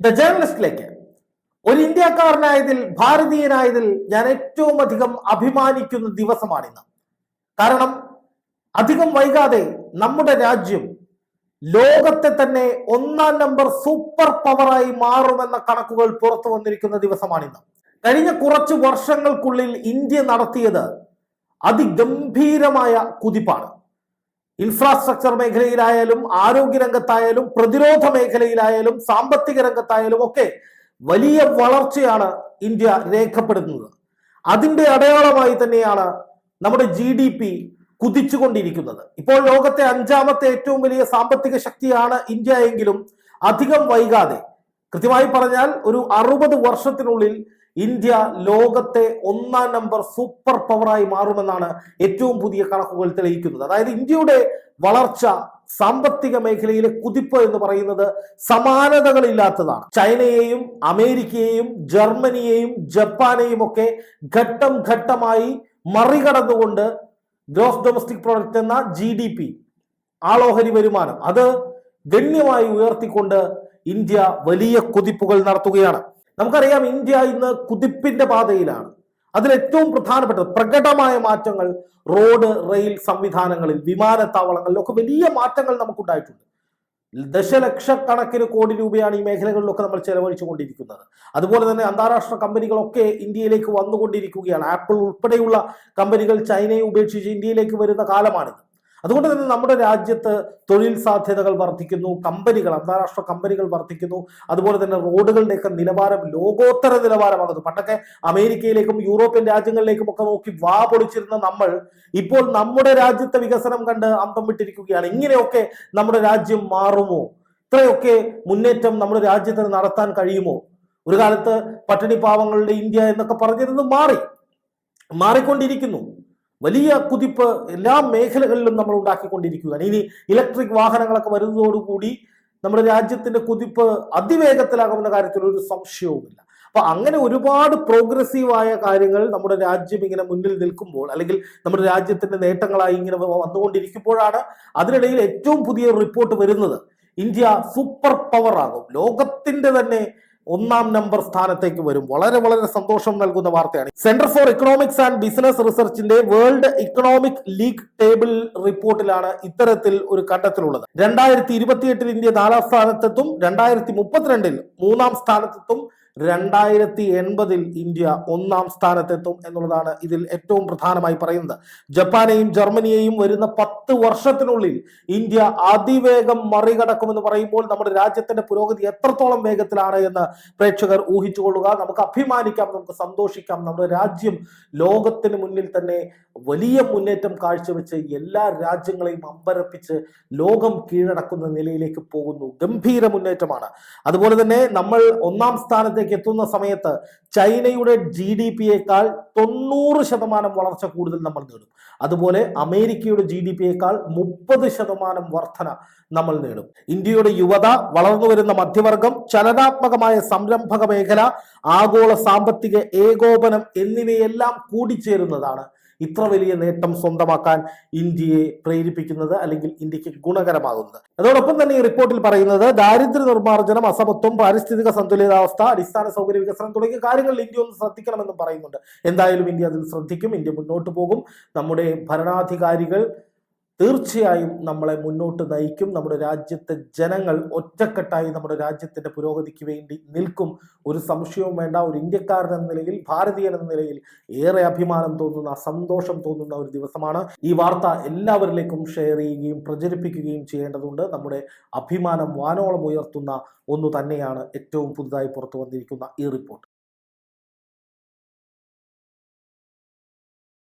The ജേർണലിസ്റ്റിലേക്ക് ഒരു ഇന്ത്യക്കാരനായതിൽ ഭാരതീയനായതിൽ ഞാൻ ഏറ്റവും അധികം അഭിമാനിക്കുന്ന ദിവസമാണിന്ന്. കാരണം അധികം വൈകാതെ നമ്മുടെ രാജ്യം ലോകത്തെ തന്നെ ഒന്നാം നമ്പർ സൂപ്പർ പവറായി മാറുമെന്ന കണക്കുകൾ പുറത്തു വന്നിരിക്കുന്ന ദിവസമാണിന്ന്. കഴിഞ്ഞ കുറച്ച് വർഷങ്ങൾക്കുള്ളിൽ ഇന്ത്യ നടത്തിയത് അതിഗംഭീരമായ കുതിപ്പാണ്. ഇൻഫ്രാസ്ട്രക്ചർ മേഖലയിലായാലും ആരോഗ്യ രംഗത്തായാലും പ്രതിരോധ മേഖലയിലായാലും സാമ്പത്തിക രംഗത്തായാലും ഒക്കെ വലിയ വളർച്ചയാണ് ഇന്ത്യ രേഖപ്പെടുത്തുന്നത്. അതിന്റെ അടയാളമായി തന്നെയാണ് നമ്മുടെ ജി ഡി പി കുതിച്ചുകൊണ്ടിരിക്കുന്നത്. ഇപ്പോൾ ലോകത്തെ അഞ്ചാമത്തെ ഏറ്റവും വലിയ സാമ്പത്തിക ശക്തിയാണ് ഇന്ത്യ എങ്കിലും അധികം വൈകാതെ. കൃത്യമായി പറഞ്ഞാൽ ഒരു അറുപത് വർഷത്തിനുള്ളിൽ ഇന്ത്യ ലോകത്തെ ഒന്നാം നമ്പർ സൂപ്പർ പവറായി മാറുമെന്നാണ് ഏറ്റവും പുതിയ കണക്കുകൾ തെളിയിക്കുന്നത്. അതായത് ഇന്ത്യയുടെ വളർച്ച സാമ്പത്തിക മേഖലയിലെ കുതിപ്പ് എന്ന് പറയുന്നത് സമാനതകളില്ലാത്തതാണ്. ചൈനയെയും അമേരിക്കയെയും ജർമ്മനിയെയും ജപ്പാനെയും ഒക്കെ ഘട്ടം ഘട്ടമായി മറികടന്നുകൊണ്ട് ഗ്രോസ് ഡൊമസ്റ്റിക് പ്രൊഡക്റ്റ് എന്ന ജി ഡി പി ആളോഹരി വരുമാനം അത് ഗണ്യമായി ഉയർത്തിക്കൊണ്ട് ഇന്ത്യ വലിയ കുതിപ്പുകൾ നടത്തുകയാണ്. നമുക്കറിയാം ഇന്ത്യ ഇന്ന് കുതിപ്പിന്റെ പാതയിലാണ്. അതിലേറ്റവും പ്രധാനപ്പെട്ടത് പ്രകടമായ മാറ്റങ്ങൾ റോഡ് റെയിൽ സംവിധാനങ്ങളിൽ വിമാനത്താവളങ്ങളിലൊക്കെ വലിയ മാറ്റങ്ങൾ നമുക്കുണ്ടായിട്ടുണ്ട്. ദശലക്ഷക്കണക്കിന് കോടി രൂപയാണ് ഈ മേഖലകളിലൊക്കെ നമ്മൾ ചെലവഴിച്ചു കൊണ്ടിരിക്കുന്നത് അതുപോലെ തന്നെ അന്താരാഷ്ട്ര കമ്പനികളൊക്കെ ഇന്ത്യയിലേക്ക് വന്നുകൊണ്ടിരിക്കുകയാണ്. ആപ്പിൾ ഉൾപ്പെടെയുള്ള കമ്പനികൾ ചൈനയെ ഉപേക്ഷിച്ച് ഇന്ത്യയിലേക്ക് വരുന്ന കാലമാണിത്. അതുകൊണ്ട് തന്നെ നമ്മുടെ രാജ്യത്ത് തൊഴിൽ സാധ്യതകൾ വർദ്ധിക്കുന്നു കമ്പനികൾ അന്താരാഷ്ട്ര കമ്പനികൾ വർദ്ധിക്കുന്നു. അതുപോലെ തന്നെ റോഡുകളുടെയൊക്കെ നിലവാരം ലോകോത്തര നിലവാരമാകുന്നു. പണ്ടൊക്കെ അമേരിക്കയിലേക്കും യൂറോപ്യൻ രാജ്യങ്ങളിലേക്കും ഒക്കെ നോക്കി വാ പൊളിച്ചിരുന്ന നമ്മൾ ഇപ്പോൾ നമ്മുടെ രാജ്യത്തെ വികസനം കണ്ട് അന്തം വിട്ടിരിക്കുകയാണ്. ഇങ്ങനെയൊക്കെ നമ്മുടെ രാജ്യം മാറുമോ? ഇത്രയൊക്കെ മുന്നേറ്റം നമ്മുടെ രാജ്യത്തിന് നടത്താൻ കഴിയുമോ? ഒരു കാലത്ത് പട്ടിണി പാവങ്ങളുടെ ഇന്ത്യ എന്നൊക്കെ പറഞ്ഞിരുന്നത് മാറി മാറിക്കൊണ്ടിരിക്കുന്നു. വലിയ കുതിപ്പ് എല്ലാ മേഖലകളിലും നമ്മൾ ഉണ്ടാക്കിക്കൊണ്ടിരിക്കുകയാണ്. ഇനി ഇലക്ട്രിക് വാഹനങ്ങളൊക്കെ വരുന്നതോടുകൂടി നമ്മുടെ രാജ്യത്തിന്റെ കുതിപ്പ് അതിവേഗത്തിലാകുമെന്ന കാര്യത്തിൽ ഒരു സംശയവുമില്ല. അപ്പൊ അങ്ങനെ ഒരുപാട് പ്രോഗ്രസീവായ കാര്യങ്ങൾ നമ്മുടെ രാജ്യം ഇങ്ങനെ മുന്നിൽ നിൽക്കുമ്പോൾ അല്ലെങ്കിൽ നമ്മുടെ രാജ്യത്തിന്റെ നേട്ടങ്ങളായി ഇങ്ങനെ വന്നുകൊണ്ടിരിക്കുമ്പോഴാണ് അതിനിടയിൽ ഏറ്റവും പുതിയ റിപ്പോർട്ട് വരുന്നത്. ഇന്ത്യ സൂപ്പർ പവർ ആകും ലോകത്തിന്റെ തന്നെ ഒന്നാം നമ്പർ സ്ഥാനത്തേക്ക് വരും. വളരെ വളരെ സന്തോഷം നൽകുന്ന വാർത്തയാണ്. Centre for economics and business റിസർച്ചിന്റെ world economic league table റിപ്പോർട്ടിലാണ് ഇത്തരത്തിൽ ഒരു കണ്ടെത്തലുള്ളത്. രണ്ടായിരത്തി ഇരുപത്തിയെട്ടിൽ ഇന്ത്യ നാലാം സ്ഥാനത്തെത്തും രണ്ടായിരത്തി മുപ്പത്തിരണ്ടിൽ മൂന്നാം സ്ഥാനത്തെത്തും രണ്ടായിരത്തി എൺപതിൽ ഇന്ത്യ ഒന്നാം സ്ഥാനത്തെത്തും എന്നുള്ളതാണ് ഇതിൽ ഏറ്റവും പ്രധാനമായി പറയുന്നത്. ജപ്പാനെയും ജർമ്മനിയെയും വരുന്ന പത്ത് വർഷത്തിനുള്ളിൽ ഇന്ത്യ അതിവേഗം മറികടക്കുമെന്ന് പറയുമ്പോൾ നമ്മുടെ രാജ്യത്തിന്റെ പുരോഗതി എത്രത്തോളം വേഗത്തിലാണ് എന്ന് പ്രേക്ഷകർ ഊഹിച്ചുകൊള്ളുക. നമുക്ക് അഭിമാനിക്കാം നമുക്ക് സന്തോഷിക്കാം. നമ്മുടെ രാജ്യം ലോകത്തിന് മുന്നിൽ തന്നെ വലിയ മുന്നേറ്റം കാഴ്ചവെച്ച് എല്ലാ രാജ്യങ്ങളെയും അമ്പരപ്പിച്ച് ലോകം കീഴടക്കുന്ന നിലയിലേക്ക് പോകുന്നു. ഗംഭീര മുന്നേറ്റമാണ്. അതുപോലെ തന്നെ നമ്മൾ ഒന്നാം സ്ഥാനത്തേക്ക് എത്തുന്ന സമയത്ത് ചൈനയുടെ ജി ഡി പിയേക്കാൾ തൊണ്ണൂറ് ശതമാനം വളർച്ച കൂടുതൽ നമ്മൾ നേടും. അതുപോലെ അമേരിക്കയുടെ ജി ഡി പിയേക്കാൾ മുപ്പത് ശതമാനം വർധന നമ്മൾ നേടും. ഇന്ത്യയുടെ യുവത വളർന്നു വരുന്ന മധ്യവർഗം ചലനാത്മകമായ സംരംഭക മേഖല ആഗോള സാമ്പത്തിക ഏകോപനം എന്നിവയെല്ലാം കൂടിച്ചേരുന്നതാണ് ഇത്ര വലിയ നേട്ടം സ്വന്തമാക്കാൻ ഇന്ത്യയെ പ്രേരിപ്പിക്കുന്നത് അല്ലെങ്കിൽ ഇന്ത്യയ്ക്ക് ഗുണകരമാകുന്നത്. അതോടൊപ്പം തന്നെ ഈ റിപ്പോർട്ടിൽ പറയുന്നത് ദാരിദ്ര്യ നിർമ്മാർജനം അസമത്വം പാരിസ്ഥിതിക സന്തുലിതാവസ്ഥ അടിസ്ഥാന സൗകര്യ വികസനം തുടങ്ങിയ കാര്യങ്ങളിൽ ഇന്ത്യ ഒന്ന് ശ്രദ്ധിക്കണമെന്നും പറയുന്നുണ്ട്. എന്തായാലും ഇന്ത്യ അതിൽ ശ്രദ്ധിക്കും ഇന്ത്യ മുന്നോട്ട് പോകും. നമ്മുടെ ഭരണാധികാരികൾ തീർച്ചയായും നമ്മളെ മുന്നോട്ട് നയിക്കും. നമ്മുടെ രാജ്യത്തെ ജനങ്ങൾ ഒറ്റക്കെട്ടായി നമ്മുടെ രാജ്യത്തിന്റെ പുരോഗതിക്ക് വേണ്ടി നിൽക്കും. ഒരു സംശയവും വേണ്ട. ഒരു ഇന്ത്യക്കാരൻ എന്ന നിലയിൽ ഭാരതീയൻ എന്ന നിലയിൽ ഏറെ അഭിമാനം തോന്നുന്ന സന്തോഷം തോന്നുന്ന ഒരു ദിവസമാണ്. ഈ വാർത്ത എല്ലാവരിലേക്കും ഷെയർ ചെയ്യുകയും പ്രചരിപ്പിക്കുകയും ചെയ്യേണ്ടതുണ്ട്. നമ്മുടെ അഭിമാനം വാനോളം ഉയർത്തുന്ന ഒന്ന് തന്നെയാണ് ഏറ്റവും പുതുതായി പുറത്തു വന്നിരിക്കുന്ന ഈ റിപ്പോർട്ട്